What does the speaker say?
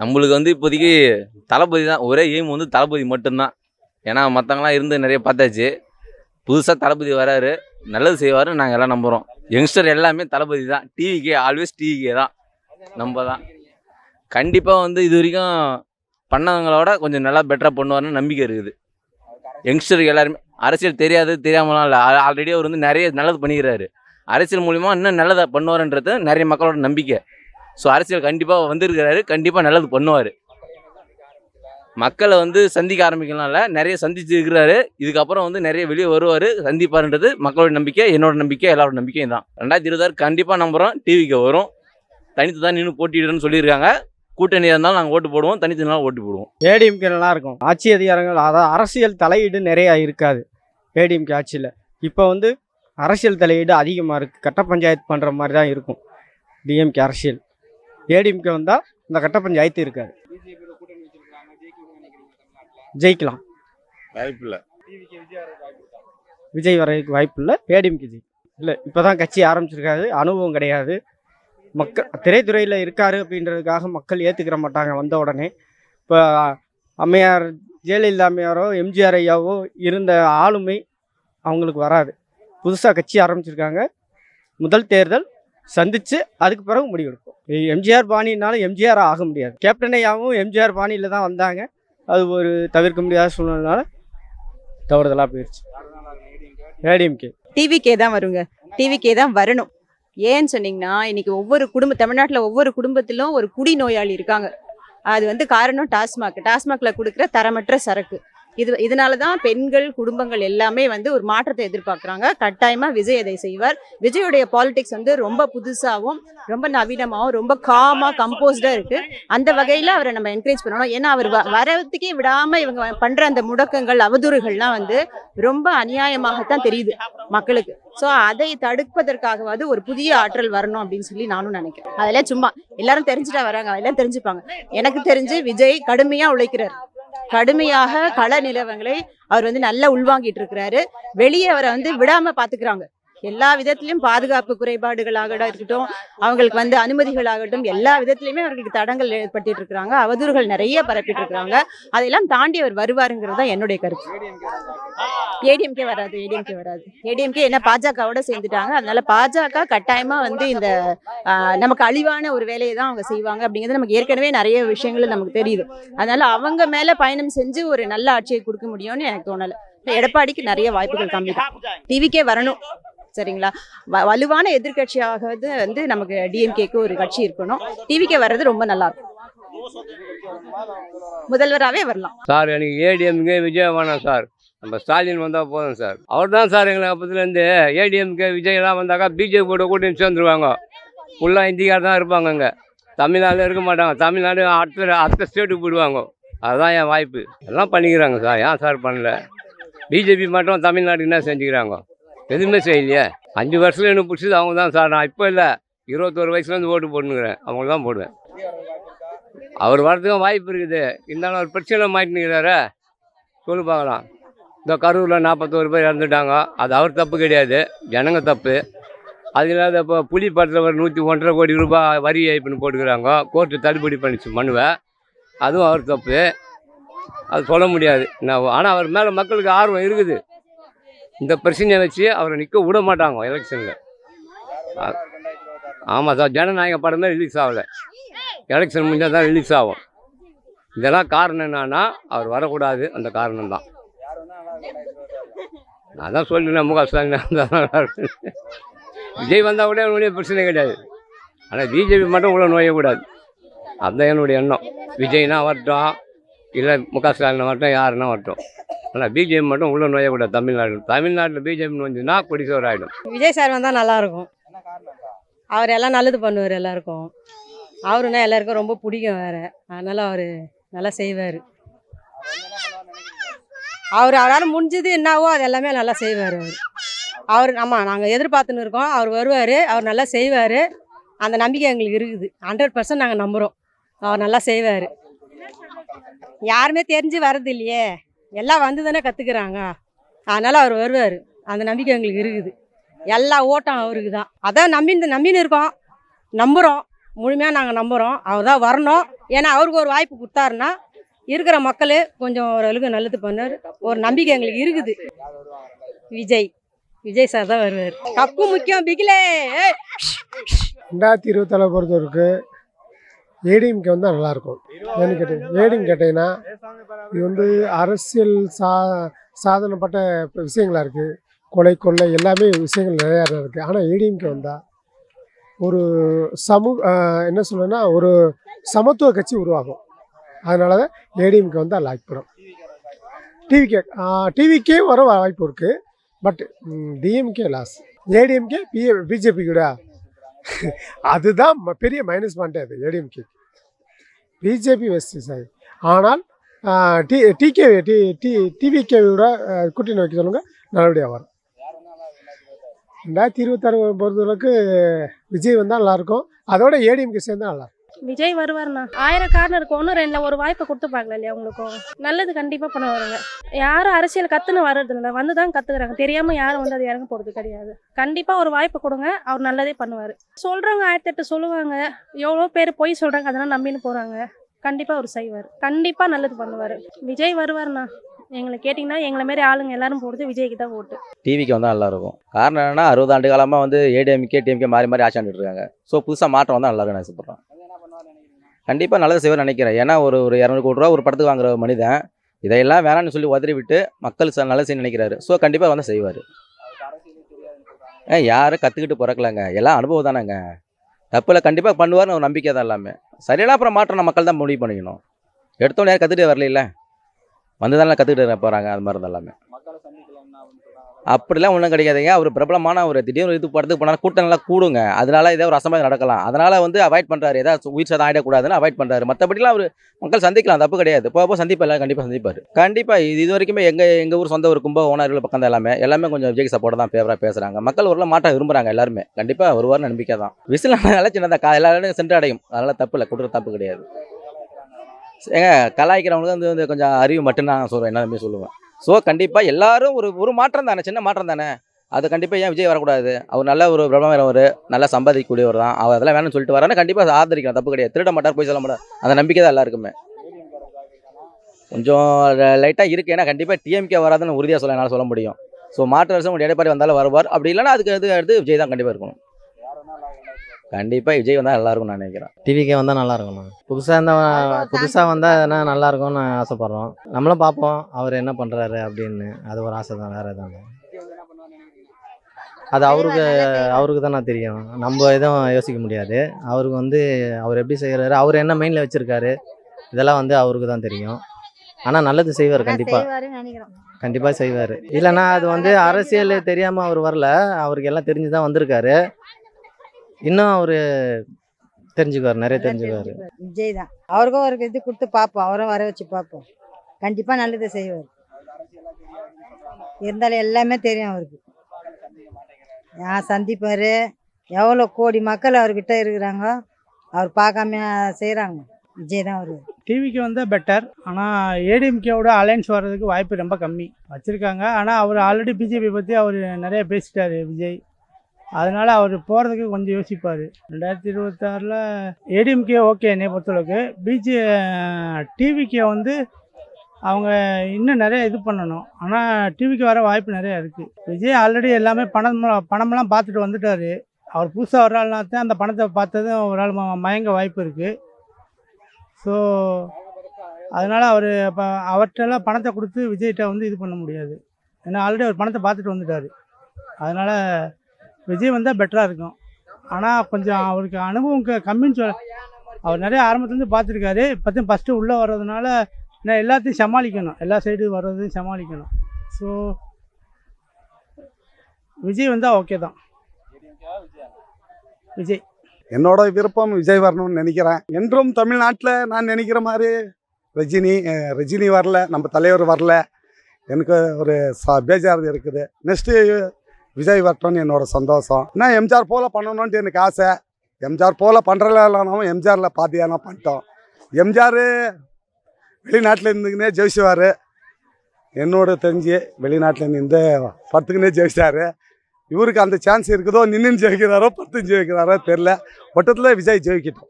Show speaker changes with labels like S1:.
S1: நம்மளுக்கு வந்து இப்போதைக்கு தளபதி தான். ஒரே எய்ம் வந்து தளபதி மட்டும்தான். ஏன்னா மற்றவங்களாம் இருந்து நிறைய பார்த்தாச்சு. புதுசாக தளபதி வராரு. நல்லது செய்வார் நாங்கள் எல்லாம் நம்புகிறோம் யங்ஸ்டர் எல்லாமே தளபதி தான். டிவிக்கே ஆல்வேஸ் டிவிக்கே தான் நம்ம தான். கண்டிப்பாக வந்து இது வரைக்கும் பண்ணவங்களோட கொஞ்சம் நல்லா பெட்டராக பண்ணுவார்னு நம்பிக்கை இருக்குது. யங்ஸ்டருக்கு எல்லாருமே அரசியல் தெரியாது தெரியாமலாம் இல்லை. ஆல்ரெடி அவர் வந்து நிறைய நல்லது பண்ணிக்கிறாரு. அரசியல் மூலிமா இன்னும் நல்லதை பண்ணுவார்ன்றது நிறைய மக்களோட நம்பிக்கை. ஸோ அரசியல் கண்டிப்பாக வந்திருக்கிறாரு. கண்டிப்பாக நல்லது பண்ணுவார். மக்களை வந்து சந்திக்க ஆரம்பிக்கலாம்ல. நிறைய சந்திச்சு இருக்கிறாரு. இதுக்கப்புறம் வந்து நிறைய வெளியே வருவார். சந்திப்பாருன்றது மக்களோட நம்பிக்கை என்னோட நம்பிக்கை எல்லாரோட நம்பிக்கையும் தான். ரெண்டாயிரத்தி இருபதாறு கண்டிப்பாக நம்புகிறோம் டிவிக்கு வரும். தனித்து தான் நின்று போட்டிடுறேன்னு சொல்லியிருக்காங்க. கூட்டணியாக இருந்தாலும் நாங்கள் ஓட்டு போடுவோம். தனித்து ஓட்டு போடுவோம்.
S2: ஏடிஎம்கே நல்லா இருக்கும். ஆட்சி அதிகாரங்கள் அதாவது அரசியல் தலையீடு நிறையா இருக்காது. ஏடிஎம்கே ஆட்சியில். இப்போ வந்து அரசியல் தலையீடு அதிகமாக இருக்குது கட்ட பஞ்சாயத்து பண்ணுற மாதிரி தான் இருக்கும். டிஎம்கே அரசியல். ஏடிஎம்கே வந்தால் இந்த கட்ட பஞ்சாயத்து இருக்காது ஜெயிக்கலாம்.
S3: வாய்ப்பில்லை.
S2: விஜய் வர்றதுக்கு வாய்ப்பு இல்லை ஏடிஎம்கே ஜெய். இல்லை இப்போ தான் கட்சி ஆரம்பிச்சிருக்காரு அனுபவம் கிடையாது. மக்கள் திரைத்துறையில் இருக்காரு அப்படின்றதுக்காக மக்கள் ஏற்றுக்கிற மாட்டாங்க வந்த உடனே. இப்போ அம்மையார் ஜெயலலிதா அம்மையாரோ எம்ஜிஆர் ஐயாவோ இருந்த ஆளுமை அவங்களுக்கு வராது. புதுசாக கட்சி ஆரம்பிச்சிருக்காங்க. முதல் தேர்தல் சந்தித்து அதுக்கு பிறகு முடிவெடுப்போம் எம்ஜிஆர் பாணினாலும் எம்ஜிஆர் ஆக முடியாது. கேப்டனையாகவும் எம்ஜிஆர் பாணியில் தான் வந்தாங்க. அது ஒரு தவிர்க்க முடியாத சூழ்நிலைனால தவறுதலாக போயிடுச்சு ஏடிஎம்கே
S4: டிவிகே தான் வருங்க. டிவிகே தான் வரணும். ஏன்னு சொன்னீங்கன்னா இன்னைக்கு ஒவ்வொரு குடும்ப தமிழ்நாட்டில் ஒவ்வொரு குடும்பத்திலும் ஒரு குடி நோயாளி இருக்காங்க. அது வந்து காரணம் டாஸ்மாக். டாஸ்மாக்ல கொடுக்குற தரமற்ற சரக்கு. இது இதனால தான் பெண்கள் குடும்பங்கள் எல்லாமே வந்து ஒரு மாற்றத்தை எதிர்பார்க்குறாங்க. கட்டாயமாக விஜய் அதை செய்வார். விஜயோடைய பாலிடிக்ஸ் வந்து ரொம்ப புதுசாகவும் ரொம்ப நவீனமாகவும் ரொம்ப காமாக கம்போஸ்டாக இருக்குது அந்த வகையில் அவரை நம்ம என்கரேஜ் பண்ணணும். ஏன்னா அவர் வரத்துக்கே விடாமல் இவங்க பண்ணுற அந்த முடக்கங்கள் அவதூறுகள்லாம் வந்து ரொம்ப அநியாயமாகத்தான் தெரியுது மக்களுக்கு. ஸோ அதை தடுப்பதற்காகவாவது ஒரு புதிய ஆற்றல் வரணும் அப்படின்னு சொல்லி நானும் நினைக்கிறேன். அதெல்லாம் சும்மா எல்லாரும் தெரிஞ்சுட்டா வராங்க அதெல்லாம் தெரிஞ்சுப்பாங்க. எனக்கு தெரிஞ்சு விஜய் கடுமையாக உழைக்கிறார். கடுமையாக கள நிலவங்களை அவர் வந்து நல்லா உள்வாங்கிட்டு இருக்கிறாரு. வெளியே அவரை வந்து விடாம பாத்துக்கிறாங்க. எல்லா விதத்திலயும் பாதுகாப்பு குறைபாடுகளாக இருக்கட்டும் அவங்களுக்கு வந்து அனுமதிகளாகட்டும் எல்லா விதத்திலையுமே அவர்களுக்கு தடங்கள் ஏற்படுத்திட்டு இருக்கிறாங்க. அவதூறுகள் நிறைய பரப்பிட்டு இருக்கிறாங்க. அதையெல்லாம் தாண்டி அவர் வருவாருங்கிறது தான் என்னுடைய கருத்து. ஏடிஎம்கே வராது ஏடிஎம்கே வராது. ஏடிஎம்கே என்ன பாஜகவோட சேர்ந்துட்டாங்க அதனால பாஜக கட்டாயமா வந்து இந்த நமக்கு அழிவான ஒரு வேலையை தான் அவங்க செய்வாங்க அப்படிங்கிறது நமக்கு ஏற்கனவே நிறைய விஷயங்கள் நமக்கு தெரியுது. அதனால அவங்க மேல பயணம் செஞ்சு ஒரு நல்ல ஆட்சியை கொடுக்க முடியும்னு எனக்கு தோணல. எடப்பாடிக்கு நிறைய வாய்ப்புகள் கம்மி தான். டிவிக்கே வரணும் சரிங்களா? வ- வலுவான எதிர்க்கட்சியாக வந்து வந்து நமக்கு டிஎம்கேக்கு ஒரு கட்சி இருக்கணும். டிவிக்கே வர்றது ரொம்ப நல்லா இருக்கும் முதல்வராகவே வரலாம்.
S5: சார் எனக்கு ஏடிஎம்கே விஜய் வேணாம் சார். நம்ம ஸ்டாலின் வந்தால் போதும் சார். அவர் தான் சார் எங்களை அப்பத்துலேருந்து ஏடிஎம்கே விஜய்லாம் வந்தாக்கா பிஜேபி கூட கூட்டணி சேர்ந்துருவாங்க. ஃபுல்லாக இந்திக்கார் தான் இருப்பாங்க அங்கே. தமிழ்நாடு இருக்க மாட்டாங்க. தமிழ்நாடு அடுத்த அடுத்த ஸ்டேட்டுக்கு போயிடுவாங்க. அதுதான் என் வாய்ப்பு. எல்லாம் பண்ணிக்கிறாங்க சார். ஏன் சார் பண்ணல? பிஜேபி மட்டும் தமிழ்நாட்டுக்கு என்ன செஞ்சுக்கிறாங்க? எதுவுமே செய்யலையே. அஞ்சு வருஷத்துல எனக்கு பிடிச்சது? அவங்க தான் சார். நான் இப்போ இல்லை. இருபத்தோரு வயசுலேருந்து ஓட்டு போட்டுனுக்கிறேன் அவங்களுக்கு தான் போடுவேன். அவர் வரதுக்கும் வாய்ப்பு இருக்குது. இருந்தாலும் அவர் பிரச்சனை மாட்டினுக்கிறாரு சொல்லு பார்க்கலாம். இந்த கரூரில் நாற்பத்தோரு பேர் இறந்துட்டாங்க. அது அவர் தப்பு கிடையாது. ஜனங்க தப்பு. அது இல்லாத இப்போ புலி படத்தில் ஒரு நூற்றி ஒன்றரை கோடி ரூபாய் வரி ஏய்ப்புன்னு போட்டுக்கிறாங்க. கோர்ட்டு தள்ளுபடி பண்ணிச்சு மனுவை. அதுவும் அவர் தப்பு. அது சொல்ல முடியாது. நான் ஆனால் அவர் மேலே மக்களுக்கு ஆர்வம் இருக்குது. இந்த பிரச்சனையை வச்சு அவரை நிற்க விட மாட்டாங்க எலெக்ஷனில். ஆமாம் சார் ஜனநாயக படம் தான் ரிலீஸ் ஆகலை. எலெக்ஷன் முடிஞ்சால் தான் ரிலீஸ் ஆகும். இதெல்லாம் காரணம் என்னன்னா அவர் வரக்கூடாது. அந்த காரணம் தான் நான் தான் சொல்லிட்டேன் முக ஸ்டாலின் தான் விஜய் வந்தால் கூட என்னுடைய பிரச்சனை கிடையாது. ஆனால் பிஜேபி மட்டும் உள்ள நோயக்கூடாது அதுதான் என்னுடைய எண்ணம். விஜய்னா வரட்டும் இல்லை முக ஸ்டாலின் வரட்டும் யாருன்னா வரட்டும். ஆனால் பிஜேபி மட்டும் உள்ள நோயக்கூடாது தமிழ்நாடு. தமிழ்நாட்டில் பிஜேபி வந்துன்னா குடிசோர் ஆகிடும்
S6: விஜய் சார் வந்தால் நல்லாயிருக்கும் அவர் எல்லாம் நல்லது பண்ணுவார் எல்லாருக்கும். அவருன்னா எல்லாருக்கும் ரொம்ப பிடிக்கும் வேறு. அதனால் அவர் நல்லா செய்வார். அவர் அவரால் முடிஞ்சது என்னவோ அது எல்லாமே நல்லா செய்வார் அவர். அவர் ஆமாம் நாங்கள் எதிர்பார்த்துன்னு இருக்கோம். அவர் வருவார் அவர் நல்லா செய்வார். அந்த நம்பிக்கை எங்களுக்கு இருக்குது. ஹண்ட்ரட் பர்சன்ட் நாங்கள் நம்புகிறோம் அவர் நல்லா செய்வார். யாருமே தெரிஞ்சு வர்றது இல்லையே. எல்லாம் வந்து தானே கற்றுக்குறாங்க அதனால் அவர் வருவார். அந்த நம்பிக்கை எங்களுக்கு இருக்குது. எல்லா ஓட்டம் அவருக்கு தான். அதான் நம்பி நம்பின்னு இருக்கோம். நம்புகிறோம் முழுமையாக நாங்கள் நம்புகிறோம் அவர் தான் வரணும். ஏன்னா அவருக்கு ஒரு வாய்ப்பு கொடுத்தாருன்னா இருக்கிற மக்களே கொஞ்சம் ஓரளவுக்கு நல்லது பண்ணார். ஒரு நம்பிக்கை எங்களுக்கு இருக்குது. விஜய். விஜய் சார் தான் வருவார். கப்பு முக்கியம் பிகிலே.
S3: ரெண்டாயிரத்தி இருபத்தாலை பொறுத்தவரைக்கு ஏடிஎம்கே வந்தால் நல்லாயிருக்கும். ஏன்னு கேட்டீங்க ஏடிஎம் கேட்டீங்கன்னா இது வந்து அரசியல் சா சாதனப்பட்ட விஷயங்களாக இருக்குது கொலை கொள்ளை எல்லாமே விஷயங்கள் நிறையா இருக்குது ஆனால் ஏடிஎம்கே வந்தால் ஒரு சமூக என்ன சொல்லுன்னா ஒரு சமத்துவ கட்சி உருவாகும். அதனால தான் ஏடிஎம்கே வந்தால் அதில் படம் டிவிகே டிவிக்கே வர வாய்ப்பு இருக்குது பட் டிஎம்கே லாஸ் ஏடிஎம்கே பிஏ பிஜேபி கூட. அதுதான் ம- பெரிய மைனஸ் பாயிண்டே அது ஏடிஎம்கே பிஜேபி வெஸ்ட் சாரி ஆனால் டி டிகே டி டி டிவிகேவோட கூட்டணி வைக்க சொல்லுங்க நல்லபடியாக வரும். ரெண்டாயிரத்தி இருபத்தாறு பொறுத்தளவுக்கு விஜய் வந்தால் நல்லாயிருக்கும் அதோட ஏடிஎம்கே சேர்ந்தால் நல்லாயிருக்கும்
S7: விஜய் வருவார்ண்ணா. ஆயிரம் காரணம் இருக்கும். ஒன்றும் ரெண்டில் ஒரு வாய்ப்பை கொடுத்து பார்க்கல இல்லையா உங்களுக்கும் நல்லது கண்டிப்பாக பண்ண வருங்க யாரும் அரசியல் கற்றுன்னு வர்றது இல்லை வந்து தான் கற்றுக்குறாங்க தெரியாமல் யாரும் வந்து அது இறங்க போகிறது கிடையாது. கண்டிப்பாக ஒரு வாய்ப்பு கொடுங்க. அவர் நல்லதே பண்ணுவார். சொல்கிறவங்க ஆயிரத்தி எட்டு சொல்லுவாங்க. எவ்வளோ பேர் பொய் சொல்கிறாங்க அதெல்லாம் நம்பின்னு போகிறாங்க கண்டிப்பாக அவர் செய்வார். கண்டிப்பாக நல்லது பண்ணுவார். விஜய் வருவார்ண்ணா. எங்களை கேட்டிங்கன்னா எங்களை மாரி ஆளுங்க எல்லாரும் போடுறது விஜய்க்கு தான் ஓட்டு.
S1: டிவிக்கு வந்தால் நல்லாயிருக்கும் காரணம் என்னன்னா அறுபது ஆண்டு காலமாக வந்து ஏடிஎம்கே டிஎம்கே மாறி மாறி ஆட்சி இருக்காங்க. ஸோ புதுசாக மாற்றம் வந்தால் நல்லா நான் ஆசைப்பட்றேன். கண்டிப்பாக நல்லது செய்வார் நினைக்கிறேன். ஏன்னா ஒரு ஒரு இரநூறு கோடி ரூபா ஒரு படத்துக்கு வாங்குற ஒரு மனிதன் இதையெல்லாம் வேணாம்னு சொல்லி உதறி விட்டு மக்கள் ச- நல்லது செய்ய நினைக்கிறாரு. ஸோ கண்டிப்பாக வந்து செய்வார். ஏன் யாரும் கற்றுக்கிட்டு பிறக்கலங்க. எல்லாம் அனுபவம் தானேங்க. தப்பில் கண்டிப்பாக பண்ணுவார்னு ஒரு நம்பிக்கை தான் எல்லாமே. சரியான அப்புறம் மாற்றம் நம்ம மக்கள் தான் முடிவு பண்ணிக்கணும். எடுத்தோன்னே யாரும் கற்றுக்கிட்டே வரல வந்து தானே கற்றுக்கிட்டு போகிறாங்க அது மாதிரி தான் எல்லாமே. அப்படிலாம் ஒன்றும் கிடைக்காதுங்க அவர் பிரபலமான ஒரு திடீர்னு இது படத்துக்கு போனால் கூட்டம் நல்லா கூடுங்க. அதனால ஏதாவது ஒரு அசம்பாவிதம் நடக்கலாம். அதனால வந்து அவாய்ட் பண்ணுறாரு ஏதாவது உயிர் சேதம் ஆகிடக்கூடாதுன்னு அவாய்ட் பண்ணுறாரு மற்றபடிலாம் அவர் மக்கள் சந்திக்கலாம். தப்பு கிடையாது. போக போக சந்திப்பா எல்லாம் கண்டிப்பாக சந்திப்பார். கண்டிப்பாக இது இது வரைக்குமே எங்கள் எங்கள் ஊர் சொந்த ஒரு கும்ப ஓனர்கள் பக்கம் தான் எல்லாமே. எல்லாமே கொஞ்சம் விஜய் சப்போர்ட் தான் ஃபேவராக பேசுகிறாங்க மக்கள் ஒரு மாற்றம் விரும்புகிறாங்க எல்லாருமே. கண்டிப்பாக வருவார்னு நம்பிக்கை தான். விசில் நல்லா சின்னதாக கா எல்லாரும் சென்று அடையும் அதனால் தப்பு இல்லை. கொடுக்குற தப்பு கிடையாது. ஏங்க கலாய்க்கிறவங்களுக்கு வந்து கொஞ்சம் அறிவு மட்டும் நான் சொல்கிறேன் என்ன சொல்லுவேன். ஸோ கண்டிப்பாக எல்லாரும் ஒரு ஒரு மாற்றம் தானே சின்ன மாற்றம் தானே? அது கண்டிப்பாக ஏன் விஜய் வரக்கூடாது? அவர் நல்ல ஒரு பிரபலமானவர் நல்லா சம்பாதிக்கக்கூடியவர் தான். அவர் அதெல்லாம் வேணும்னு சொல்லிட்டு வரான்னு கண்டிப்பாக ஆதரிக்கலாம். தப்பு கிடையாது. திருட மாட்டார் போய் சொல்ல மாட்டார். அந்த நம்பிக்கை தான் எல்லாருக்குமே. கொஞ்சம் லைட்டாக இருக்குது ஏன்னா கண்டிப்பாக டிஎம்கே வராதுன்னு உறுதியாக சொல்ல என்னால் சொல்ல முடியும். ஸோ மாற்று வருஷம் ஒரு எடப்பாடி வந்தாலும் வருவார். அப்படி இல்லைன்னா அதுக்கு அடுத்து அடுத்து விஜய் தான் கண்டிப்பாக இருக்கணும். கண்டிப்பாக விஜய் வந்தால் நல்லா இருக்கும்னு நான் நினைக்கிறேன்.
S8: டிவிக்கே வந்தால் நல்லா இருக்கும்ண்ணா புதுசாக இருந்தால் புதுசாக வந்தால் எதனா நல்லா இருக்கும்னு ஆசைப்பட்றோம். நம்மளும் பார்ப்போம் அவர் என்ன பண்ணுறாரு அப்படின்னு. அது ஒரு ஆசை தான் வேறு எதுவும் இல்லை. அது அவருக்கு அவருக்கு தானே தெரியும். நம்ம எதுவும் யோசிக்க முடியாது. அவருக்கு வந்து அவர் எப்படி செய்கிறாரு அவர் என்ன மைண்டில் வச்சுருக்காரு இதெல்லாம் வந்து அவருக்கு தான் தெரியும். ஆனால் நல்லது செய்வார் கண்டிப்பாக கண்டிப்பாக செய்வார். இல்லைன்னா அது வந்து அரசியல் தெரியாமல் அவர் வரல. அவருக்கு எல்லாம் தெரிஞ்சு தான் வந்திருக்காரு. இன்னும் அவர் தெரிஞ்சுக்குவார் நிறைய தெரிஞ்சுக்குவார்.
S9: விஜய் தான். அவருக்கும் ஒரு இது கொடுத்து பார்ப்போம். அவரும் வர வச்சு பார்ப்போம். கண்டிப்பாக நல்லது செய்வார். இருந்தாலும் எல்லாமே தெரியும் அவருக்கு. யார் சந்திப்பார்? எவ்வளோ கோடி மக்கள் அவர்கிட்ட இருக்கிறாங்க? அவர் பார்க்காம செய்கிறாங்க விஜய் தான் வருவார்
S2: டிவிக்கு வந்தால் பெட்டர் ஆனால் ஏடிஎம்கேவோட அலைன்ஸ் வர்றதுக்கு வாய்ப்பு ரொம்ப கம்மி. வச்சுருக்காங்க. ஆனால் அவர் ஆல்ரெடி பிஜேபி பற்றி அவர் நிறைய பேசிட்டாரு விஜய். அதனால் அவர் போகிறதுக்கு கொஞ்சம் யோசிப்பார். ரெண்டாயிரத்தி இருபத்தாறில் ஏடிஎம்கே ஓகே என்னை பொறுத்தளவுக்கு. பிஜே டிவிக்கே வந்து அவங்க இன்னும் நிறைய இது பண்ணணும். ஆனால் டிவிக்கு வர வாய்ப்பு நிறைய இருக்குது விஜய் ஆல்ரெடி எல்லாமே பணம் பணமெல்லாம் பார்த்துட்டு வந்துட்டார். அவர் புதுசாக ஒரு ஆள்னா தான் அந்த பணத்தை பார்த்ததும் ஒரு ஆள் மயங்க வாய்ப்பு இருக்குது ஸோ அதனால் அவர் இப்போ அவர்கிட்டலாம் பணத்தை கொடுத்து விஜய்கிட்ட வந்து இது பண்ண முடியாது. ஏன்னா ஆல்ரெடி அவர் பணத்தை பார்த்துட்டு வந்துட்டார். அதனால் விஜய் வந்தால் பெட்டராக இருக்கும். ஆனால் கொஞ்சம் அவருக்கு அனுபவம் க- கம்மின்னு சொல்ல அவர் நிறைய ஆரம்பத்துலேருந்து பார்த்துருக்காரு. இப்போத்தையும் ஃபஸ்ட்டு உள்ளே வர்றதுனால நான் எல்லாத்தையும் சமாளிக்கணும். எல்லா சைடு வர்றதையும் சமாளிக்கணும். ஸோ விஜய் வந்தால் ஓகே தான். விஜய்.
S10: என்னோட விருப்பம் விஜய் வரணும்னு நினைக்கிறேன். என்றும் தமிழ்நாட்டில் நான் நினைக்கிற மாதிரி ரஜினி ரஜினி வரல நம்ம தலைவர் வரல. எனக்கு ஒரு ச பேஜார் இருக்குது. நெக்ஸ்ட்டு விஜய் வரட்டும்னு என்னோட சந்தோஷம். நான் எம்ஜிஆர் போல் பண்ணணுன்ட்டு எனக்கு ஆசை. எம்ஜிஆர் போல் பண்ணுறலானாலும் எம்ஜிஆரில் பாத்தியானா பண்ணிட்டோம். எம்ஜிஆர் வெளிநாட்டில் இருந்துக்கினே ஜெயிச்சுவார். என்னோட தெரிஞ்சு வெளிநாட்டில் நின்று பத்துக்குனே ஜெயிச்சார் இவருக்கு அந்த சான்ஸ் இருக்குதோ நின்று ஜெயிக்கிறாரோ பத்து ஜெயிக்கிறாரோ தெரில ஒட்டத்தில் விஜய் ஜெயிக்கிட்டோம்.